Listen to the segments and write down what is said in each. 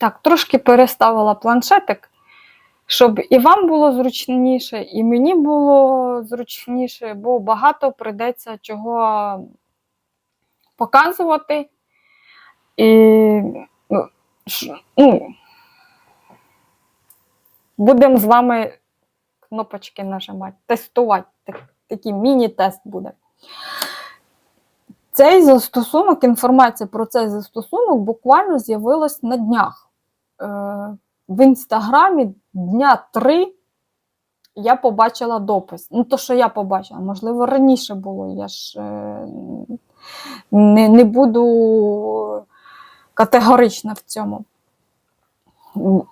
Так, трошки переставила планшетик, щоб і вам було зручніше, і мені було зручніше, бо багато прийдеться чого показувати. І ну, ну, будемо з вами кнопочки нажимати, тестувати. Так- Такий міні-тест буде. Цей застосунок, інформація про цей застосунок буквально з'явилась на днях. Е, в інстаграмі дня три я побачила допис. Ну, то, що я побачила, можливо, раніше було. Я ж е, не, не буду категорична в цьому.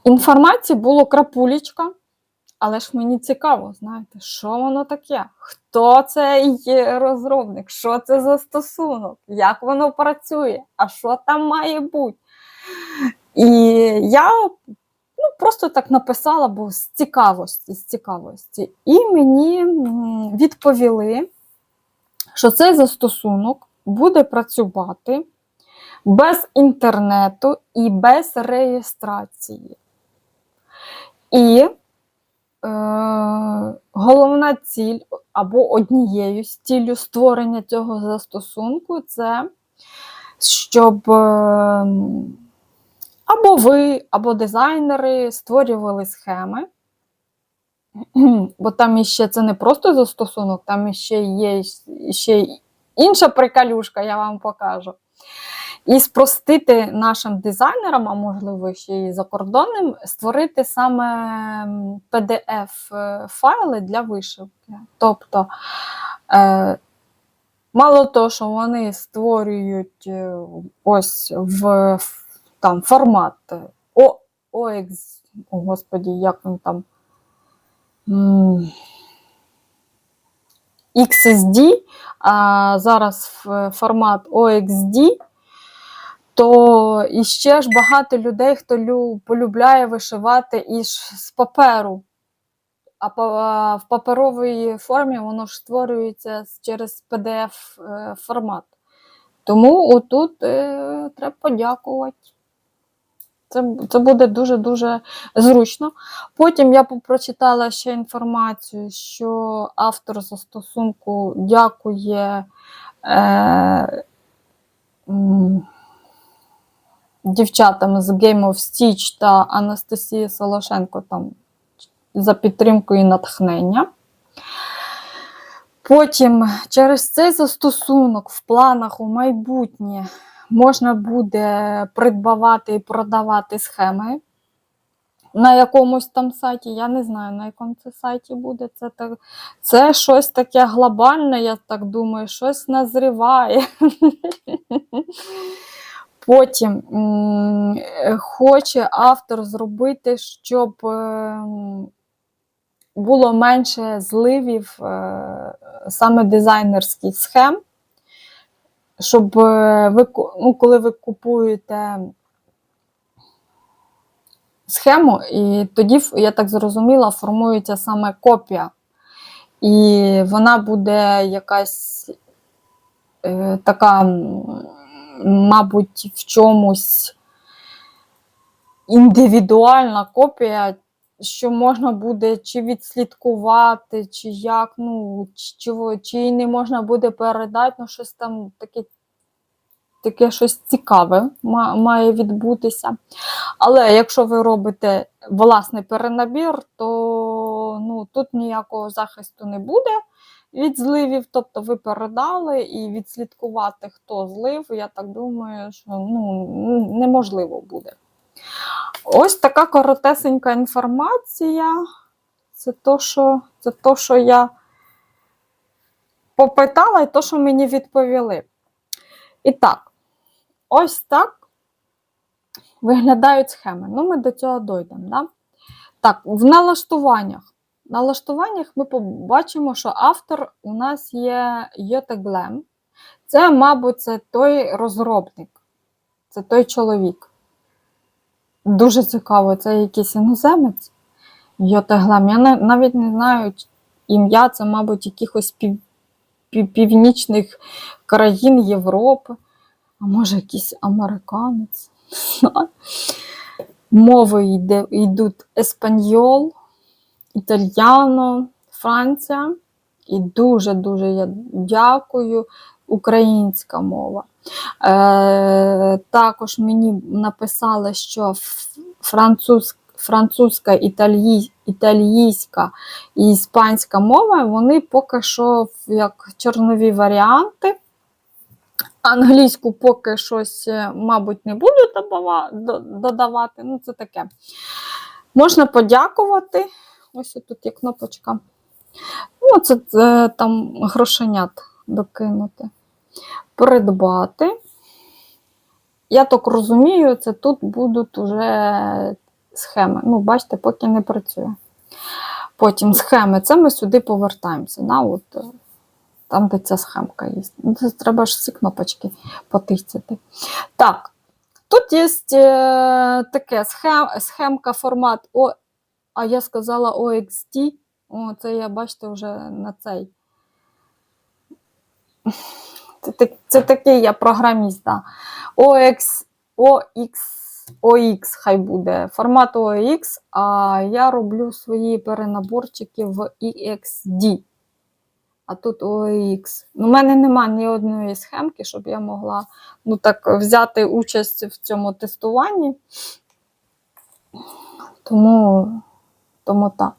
Інформації було крапулечка, але ж мені цікаво, знаєте, що воно таке? Хто цей розробник? Що це за стосунок? Як воно працює? А що там має бути? І я ну, просто так написала, бо з цікавості, з цікавості. І мені відповіли, що цей застосунок буде працювати без інтернету і без реєстрації. І е, головна ціль або однією з ціллю створення цього застосунку це щоб е, або ви, або дизайнери створювали схеми. Бо там іще це не просто застосунок, там іще є ще інша приколюшка, я вам покажу. І спростити нашим дизайнерам, а можливо, ще й закордонним, створити саме PDF-файли для вишивки. Тобто, е, мало того, що вони створюють е, ось в- там, формат О, OX, о, господі, як він там. XSD, а зараз формат OXD, то іще ж багато людей, хто лю- полюбляє вишивати із з паперу. А в паперовій формі воно ж створюється через PDF-формат. Тому отут е, треба подякувати. Це, це буде дуже-дуже зручно. Потім я прочитала ще інформацію, що автор застосунку дякує е, дівчатам з Game of Stitch та Анастасії Солошенко там за підтримку і натхнення. Потім через цей застосунок в планах у майбутнє можна буде придбавати і продавати схеми на якомусь там сайті. Я не знаю, на якому це сайті буде. Це, так, це щось таке глобальне, я так думаю, щось назріває. Потім е, хоче автор зробити, щоб ем, було менше зливів е, саме дизайнерських схем, щоб е, ви, ну, коли ви купуєте схему, і тоді, я так зрозуміла, формується саме копія. І вона буде якась е, така, мабуть, в чомусь індивідуальна копія, що можна буде чи відслідкувати, чи як, ну, чи, чи, не можна буде передати, ну щось там таке, таке щось цікаве має відбутися. Але якщо ви робите власний перенабір, то ну, тут ніякого захисту не буде від зливів. Тобто ви передали і відслідкувати, хто злив, я так думаю, що ну, неможливо буде. Ось така коротесенька інформація. Це то, що, це то, що я попитала, і то, що мені відповіли. І так, ось так виглядають схеми. Ну, ми до цього дійдемо. Да? Так, в налаштуваннях. В налаштуваннях ми побачимо, що автор у нас є Йоте Глем. Це, мабуть, це той розробник, це той чоловік. Дуже цікаво, це якийсь іноземець. Йоте Глем. Я навіть не знаю ім'я, це, мабуть, якихось пів, пів, північних країн Європи, а може, якийсь американець. Мови йде, йдуть еспаньол, італьяно, Франція. І дуже-дуже я дякую українська мова. Е, також мені написали, що француз, французька, італій, італійська і іспанська мова, вони поки що як чорнові варіанти. Англійську поки щось, е, мабуть, не буду додавати. Ну, це таке. Можна подякувати. Ось тут є кнопочка. Ну, це, е, там грошенят докинути. Придбати. Я так розумію, це тут будуть уже схеми. Ну, бачите, поки не працює. Потім схеми. Це ми сюди повертаємося. Да? От, е, там, де ця схемка є. Ну, Це треба ж всі кнопочки потисяти. Так, тут є е, таке схем, схемка формат О, а я сказала OXT. О, це я, бачите, вже на цей. Це, такий я програміст. Да. OX, OX, OX хай буде. Формат OX, а я роблю свої перенаборчики в EXD. А тут OX. У мене немає ні одної схемки, щоб я могла ну, так, взяти участь в цьому тестуванні. Тому, тому так.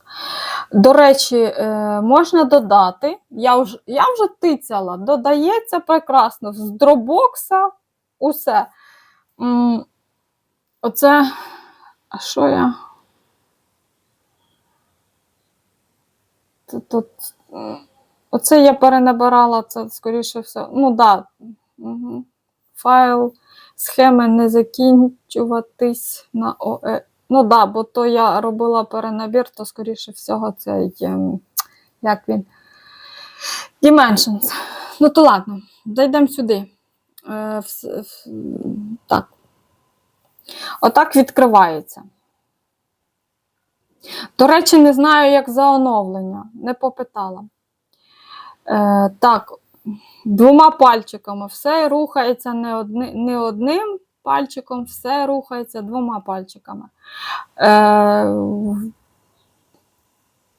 До речі, е, можна додати. Я вже, я вже тицяла, додається прекрасно з дробокса усе. Оце. А що я? Тут, оце я перенабирала, це скоріше все. Ну. Да. Угу. Файл, схеми не закінчуватись на ОЕ. Ну так, да, бо то я робила перенабір, то, скоріше всього, це ем, як він. Dimensions. Ну, то ладно, дійдемо сюди. Е, так. Отак відкривається. До речі, не знаю, як за оновлення, не попитала. Е, так, двома пальчиками все рухається не, одни, не одним пальчиком, все рухається двома пальчиками. Е,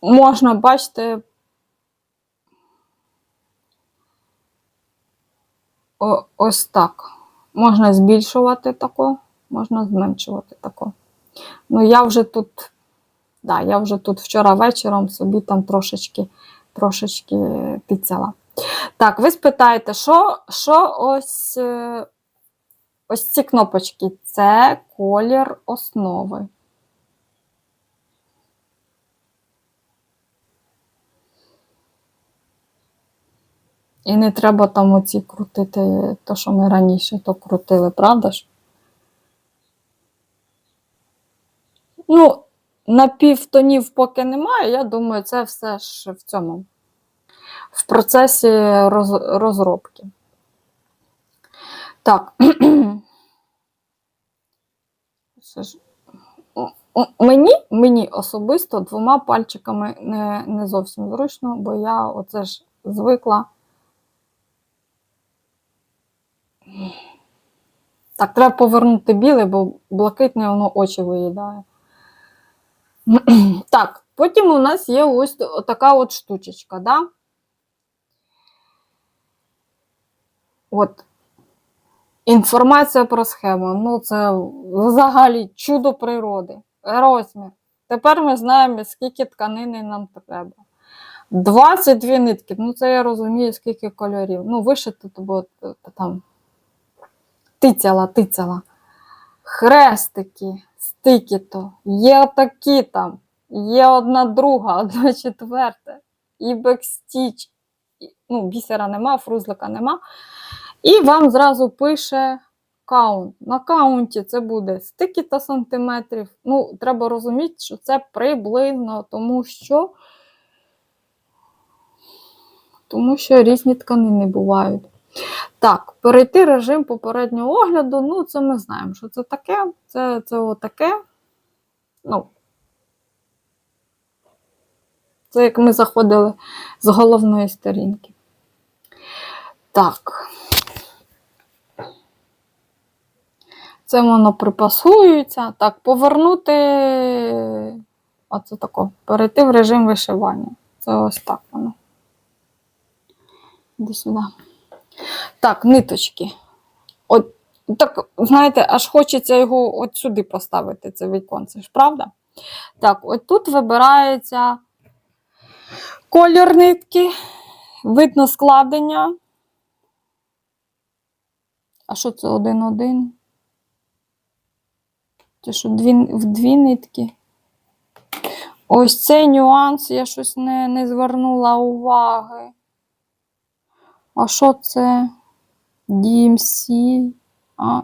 можна, бачите, о, ось так. Можна збільшувати тако, можна зменшувати тако. Ну, я вже тут, да, я вже тут вчора вечором собі там трошечки, трошечки підцяла. Так, ви спитаєте, що, що ось, е, ось ці кнопочки? Це колір основи. І не треба там оці крутити, то, що ми раніше то крутили, правда ж? Ну, напівтонів поки немає, я думаю, це все ж в цьому, в процесі роз, розробки. Так. Мені, мені особисто двома пальчиками не, не зовсім зручно, бо я оце ж звикла. Так, треба повернути біле, бо блакитне воно очі виїдає. Так, потім у нас є ось така от штучечка, да? От. Інформація про схему. Ну, це взагалі чудо природи. Розмір. Тепер ми знаємо, скільки тканини нам треба. 22 нитки. Ну, це я розумію, скільки кольорів. Ну, вишити, то бо е, там тицяла, тицяла. Хрестики, стики то. Є отакі там. Є одна друга, одна четверта. І бекстіч. Ну, бісера нема, фрузлика нема. І вам зразу пише каунт. На каунті це буде стільки та сантиметрів. Ну, треба розуміти, що це приблизно, тому що, тому що різні тканини бувають. Так, перейти режим попереднього огляду. Ну, це ми знаємо, що це таке. Це, це отаке. Ну, це як ми заходили з головної сторінки. Так. Це воно припасується. Так, повернути. Оце тако. Перейти в режим вишивання. Це ось так воно. Іди сюди. Так, ниточки. От так, знаєте, аж хочеться його от сюди поставити, це віконце ж, правда? Так, от тут вибирається колір нитки, видно складення. А що це один-один? Це що дві, в дві нитки? Ось цей нюанс я щось не, не звернула уваги. А що це? DMC. А,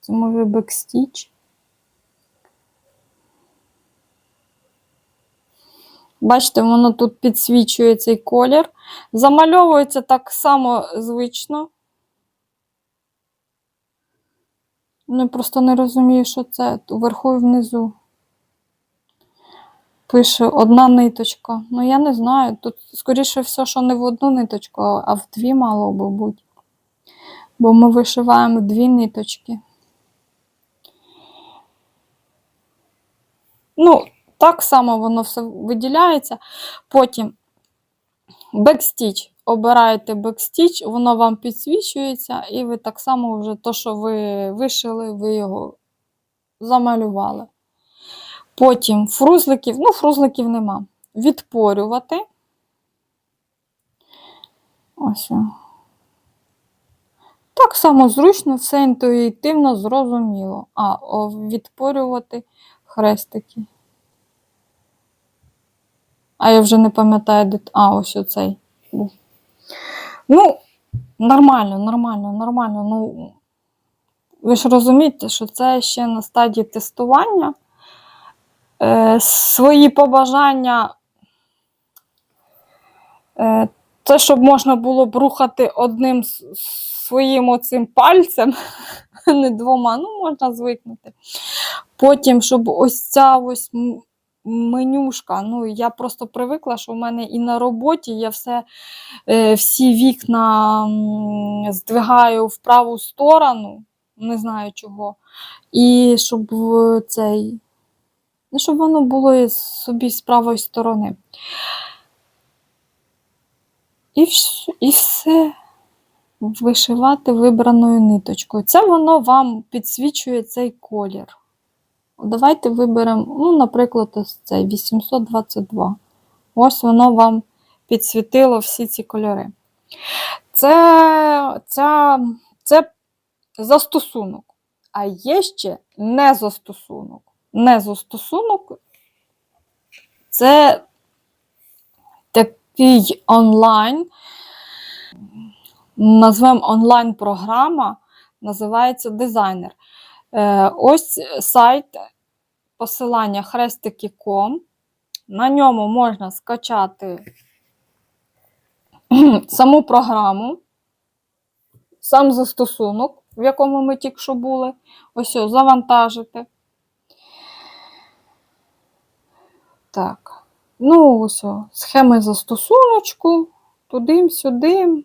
це може бекстіч. Бачите, воно тут підсвічує цей колір. Замальовується так само звично. Ну, просто не розумію, що це вверху і внизу. Пише одна ниточка. Ну, я не знаю. Тут, скоріше все, що не в одну ниточку, а в дві мало би бути. Бо ми вишиваємо дві ниточки. Ну, так само воно все виділяється. Потім бекстіч. Обираєте бекстіч, воно вам підсвічується, і ви так само вже то, що ви вишили, ви його замалювали. Потім фрузликів, ну, фрузликів нема. Відпорювати. Ось. Так само зручно, все інтуїтивно, зрозуміло. А, відпорювати хрестики. А я вже не пам'ятаю, де. А, ось оцей був. Ну, нормально, нормально, нормально. Ну, ви ж розумієте, що це ще на стадії тестування. Е, свої побажання. Е, це, щоб можна було б рухати одним своїм оцим пальцем, не двома, ну, можна звикнути. Потім, щоб ось ця ось менюшка. Ну, я просто привикла, що в мене і на роботі я все, е, всі вікна здвигаю в праву сторону, не знаю чого. І щоб цей. Ну, щоб воно було собі з правої сторони. І, і все вишивати вибраною ниточкою. Це воно вам підсвічує цей колір. Давайте виберемо, ну, наприклад, ось цей 822. Ось воно вам підсвітило всі ці кольори. Це, це, це застосунок. А є ще не застосунок. Не застосунок це такий онлайн, назвемо онлайн-програма, називається дизайнер. Е, ось сайт посилання хрестики.com. На ньому можна скачати саму програму, сам застосунок, в якому ми тільки що були. Ось о, завантажити. Так. Ну, ось о, схеми застосуночку, туди-сюди.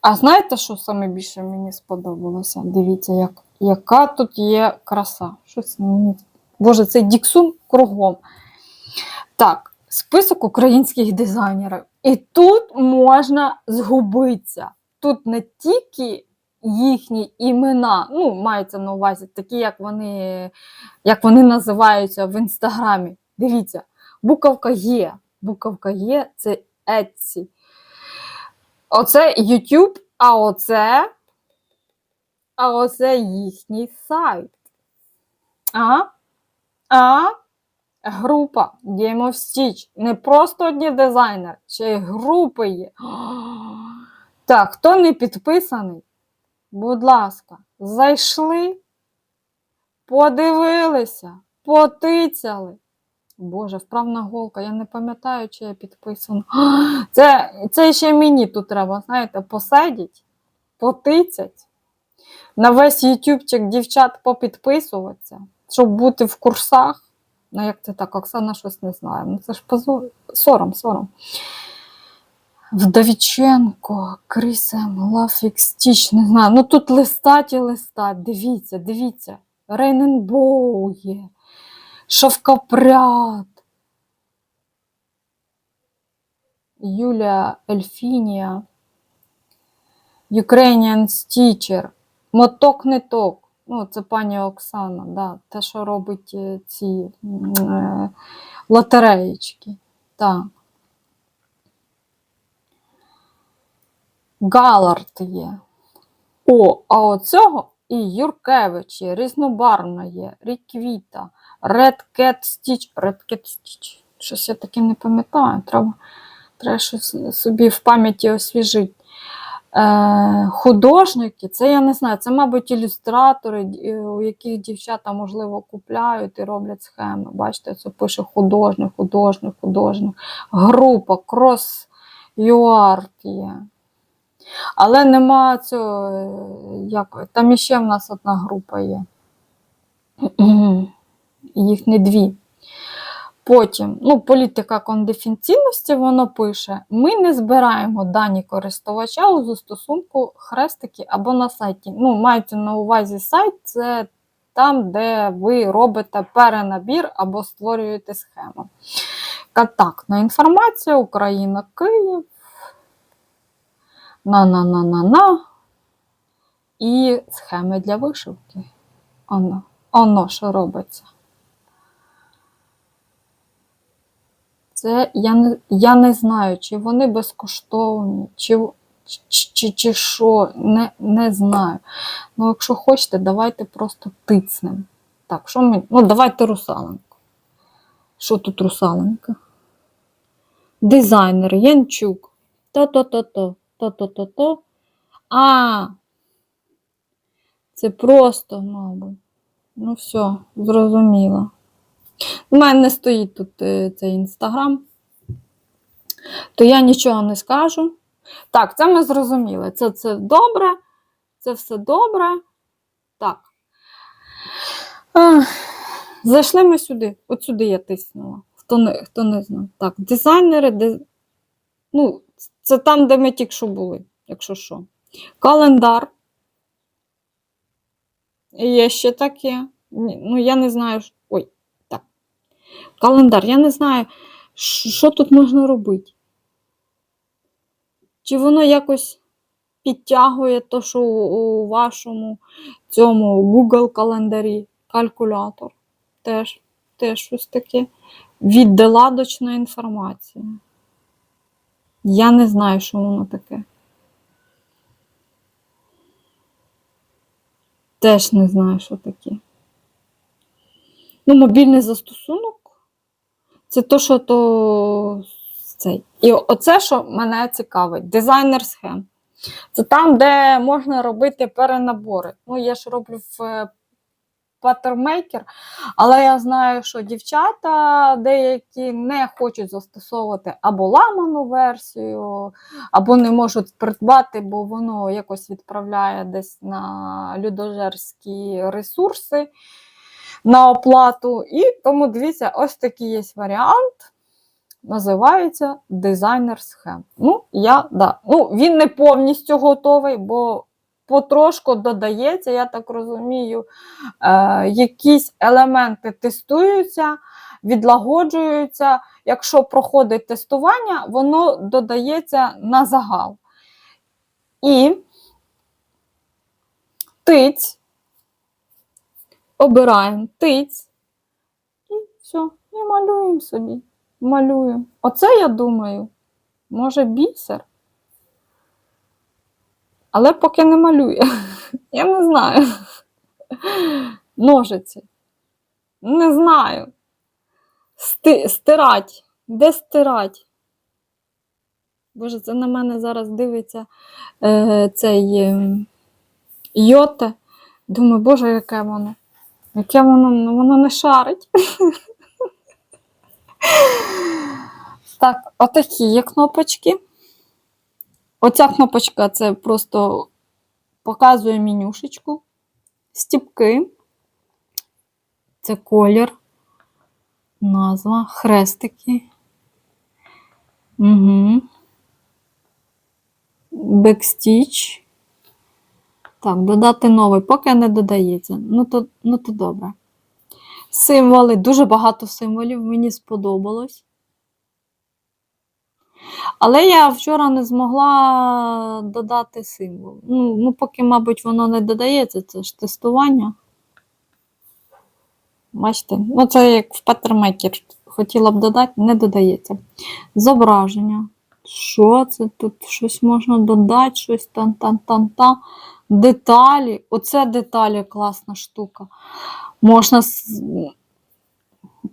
А знаєте, що саме більше мені сподобалося? Дивіться, як, яка тут є краса. Щось. Боже, цей Діксун кругом. Так, список українських дизайнерів. І тут можна згубитися. Тут не тільки їхні імена, ну, мається на увазі, такі, як вони, як вони називаються в інстаграмі. Дивіться, буковка Є. Буковка Є це Etsy. Оце YouTube, а оце, а оце їхній сайт. А? А? Група Game of Stitch. Не просто одні дизайнери, ще й групи є. Так, хто не підписаний, будь ласка, зайшли, подивилися, потицяли. Боже, вправна голка, я не пам'ятаю, чи я підписана. Це, це ще мені тут треба, знаєте, посидіть, потицять. На весь ютубчик дівчат попідписуватися, щоб бути в курсах. Ну, як це так, Оксана щось не знає. Ну це ж позор. Сором, сором. Вдовіченко, Крисем, Лафік Стіч, не знаю. Ну тут листать і листать. Дивіться, дивіться. Рейненбоу є, Шовкопряд. Юлія Ельфінія, Ukrainian Stitcher, Моток ниток. Ну, це пані Оксана, да, те, що робить е, ці е, лотереєчки. Так. Галард є. О, а оцього і Юркевич є, різнобарвна є, Ріквіта, Red Cat Stitch. Red Cat Stitch. Щось я таке не пам'ятаю. Треба, треба щось собі в пам'яті освіжити. Е, художники, це я не знаю, це, мабуть, ілюстратори, у яких дівчата, можливо, купляють і роблять схеми. Бачите, це пише художник, художник, художник. Група, крос юарт є. Але нема цього, е, як, там іще в нас одна група є. Їх не дві. Потім, ну, політика конфіденційності, воно пише: ми не збираємо дані користувача у застосунку хрестики або на сайті. Ну, мається на увазі сайт, це там, де ви робите перенабір або створюєте схему. Контактна інформація, Україна, Київ. На-на-на-на-на. І схеми для вишивки. Оно, оно що робиться. Це я не, я не знаю, чи вони безкоштовні, чи, чи, чи, чи що, не, не знаю. Ну, якщо хочете, давайте просто тицнем. Так, що ми. Ну, давайте русаленку. Що тут русаленка? Дизайнер Янчук. То-то-то-то, то-то-то-то. А, це просто, мабуть. Ну, все, зрозуміло. У мене не стоїть тут е, цей інстаграм, то я нічого не скажу. Так, це ми зрозуміли. Це, це добре, це все добре. Так. Зайшли ми сюди. От сюди я тиснула. Хто не, хто не знав. Так, дизайнери, де... ну, це там, де ми тільки що були, якщо що. Календар. Є ще таке. Ну, я не знаю. Календар. Я не знаю, що тут можна робити. Чи воно якось підтягує то, що у, вашому цьому Google календарі, калькулятор. Теж, теж щось таке. Віддаладочна інформація. Я не знаю, що воно таке. Теж не знаю, що таке. Ну, мобільний застосунок. Це то, що то цей. І оце, що мене цікавить, дизайнер схем. Це там, де можна робити перенабори. Ну, я ж роблю в Pattermaker, але я знаю, що дівчата деякі не хочуть застосовувати або ламану версію, або не можуть придбати, бо воно якось відправляє десь на людожерські ресурси на оплату. І тому дивіться, ось такий є варіант. Називається дизайнер схем. Ну, я, да. ну, він не повністю готовий, бо потрошку додається, я так розумію, е, якісь елементи тестуються, відлагоджуються. Якщо проходить тестування, воно додається на загал. І тиць, обираємо тиць, і все, і малюємо собі. Малюємо. Оце, я думаю, може бісер. Але поки не малює. Я не знаю. Ножиці. Не знаю. Сти, стирать. Де стирать? Боже, це на мене зараз дивиться е, цей е, йоте. Думаю, боже, яке воно? Яке воно, ну, воно не шарить. Так, отакі є кнопочки. Оця кнопочка це просто показує менюшечку. Стіпки. Це колір, назва, хрестики. Угу. Бекстіч. Так, додати новий, поки не додається. Ну то, ну то добре. Символи, дуже багато символів, мені сподобалось. Але я вчора не змогла додати символ. Ну, ну, поки, мабуть, воно не додається, це ж тестування. Бачите, ну це як в Patternmaker хотіла б додати, не додається. Зображення. Що це? Тут щось можна додати, щось там-там-там-там. Деталі. Оце деталі класна штука. Можна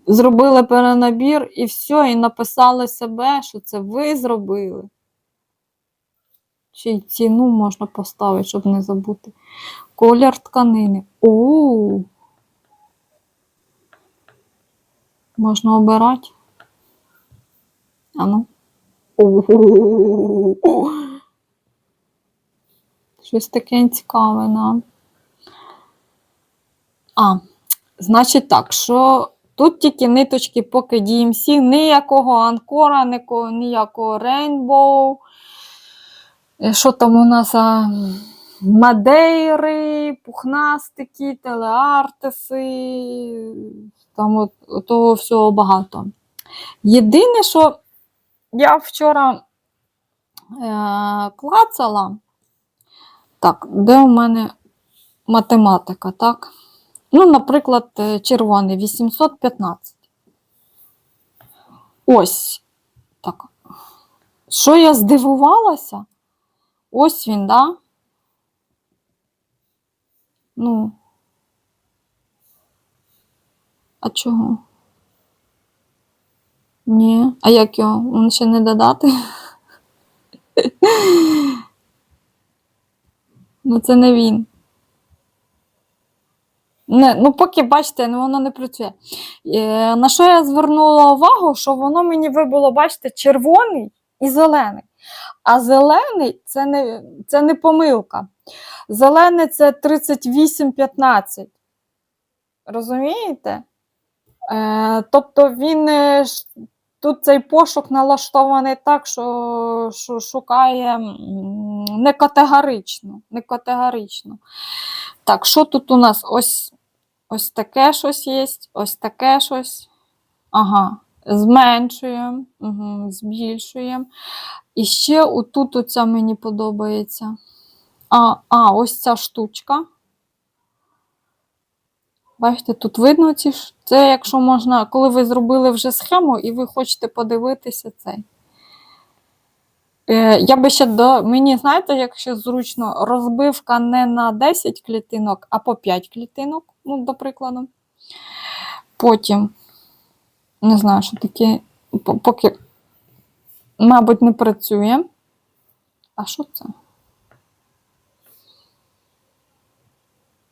зробили перенабір і все, і написали себе, що це ви зробили. Й ціну можна поставити, щоб не забути. Колір тканини. О! Можна обирати. А ну. Щось таке цікаве. А, значить так, що тут тільки ниточки поки DMC, ніякого анкора, ніякого, ніякого. Е, Що там у нас? А, Мадейри, пухнастики, телеартиси, там от того всього багато. Єдине, що я вчора е, клацала, так, де у мене математика, так? Ну, наприклад, е, червоний 815. Ось. Так. Що я здивувалася? Ось він, да? Ну. А чого? Ні. А як його? Він ще не додати? Ну, це не він. Не, ну, поки бачите, ну, воно не працює. Е, на що я звернула увагу, що воно мені вибуло, бачите, червоний і зелений. А зелений це не, це не помилка. Зелений це 38-15. Розумієте? Е, тобто він е, тут цей пошук налаштований так, що, що шукає не категорично. Не категорично. Так, що тут у нас? Ось, ось таке щось є, ось таке щось. Ага, зменшуємо, угу, збільшуємо. І ще отут оця мені подобається. А, а, ось ця штучка. Бачите, тут видно ці ж. Це якщо можна, коли ви зробили вже схему і ви хочете подивитися цей. Е, я би ще до. Мені, знаєте, якщо зручно, розбивка не на 10 клітинок, а по 5 клітинок, ну, до прикладу. Потім, не знаю, що таке, поки, мабуть, не працює. А що це?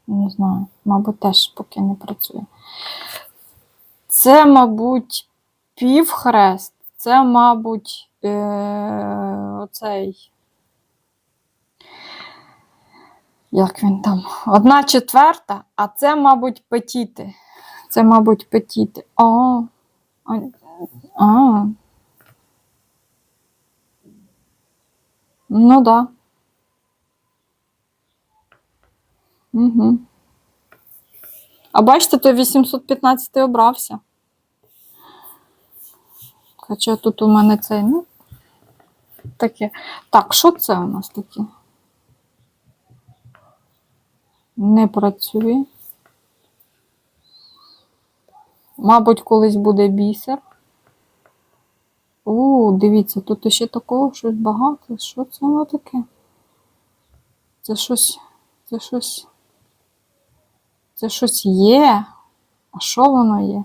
Не знаю, мабуть, теж поки не працює. Це, мабуть, півхрест. Це, мабуть, е- оцей. Як він там? Одна четверта, а це, мабуть, петіти. Це, мабуть, петіти. О, а, а. Ну, да. Угу. А бачите, то 815 обрався. Хоча тут у мене цей, ну, таке. Так, що це у нас таке? Не працює. Мабуть, колись буде бісер. О, дивіться, тут ще такого щось багато. Що це воно таке? Це щось, це щось. Це щось є. А що воно є?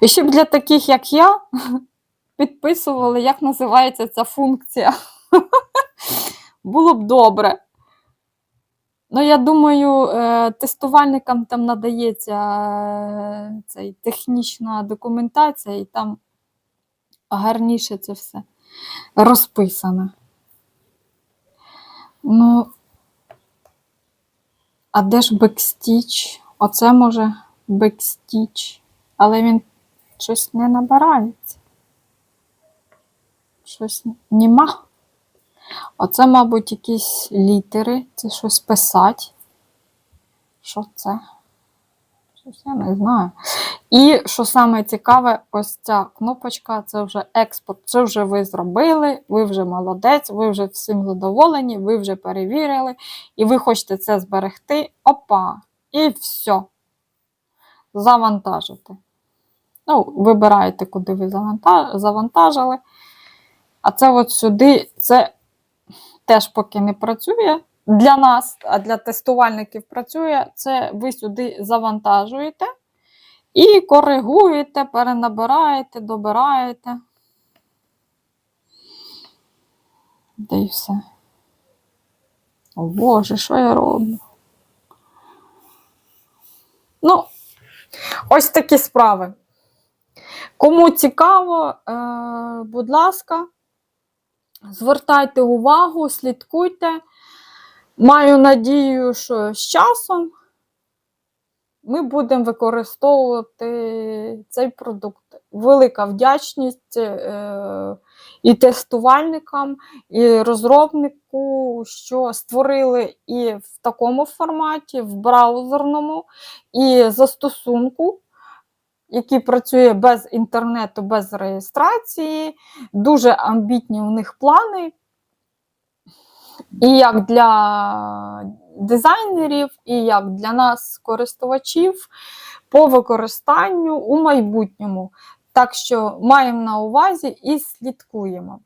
І щоб для таких, як я, підписували, як називається ця функція. Було б добре. Ну, я думаю, е, тестувальникам там надається е, цей, технічна документація, і там гарніше це все розписано. Ну, а де ж бекстіч? Оце може бекстіч, але він щось не набирається. Щось нема. Оце, мабуть, якісь літери, це щось писать. Що це? Щось я не знаю. І що саме цікаве, ось ця кнопочка це вже експорт. Це вже ви зробили, ви вже молодець, ви вже всім задоволені, ви вже перевірили, і ви хочете це зберегти. Опа! І все. Завантажити. Ну, вибираєте, куди ви завантажили. А це от сюди, це теж поки не працює. Для нас, а для тестувальників працює, це ви сюди завантажуєте і коригуєте, перенабираєте, добираєте. Де і все. О Боже, що я роблю? Ну, ось такі справи. Кому цікаво, е, будь ласка, звертайте увагу, слідкуйте. Маю надію, що з часом ми будемо використовувати цей продукт. Велика вдячність е, і тестувальникам, і розробнику, що створили і в такому форматі, в браузерному, і застосунку, який працює без інтернету, без реєстрації. Дуже амбітні у них плани. І як для дизайнерів, і як для нас, користувачів, по використанню у майбутньому. Так що маємо на увазі і слідкуємо.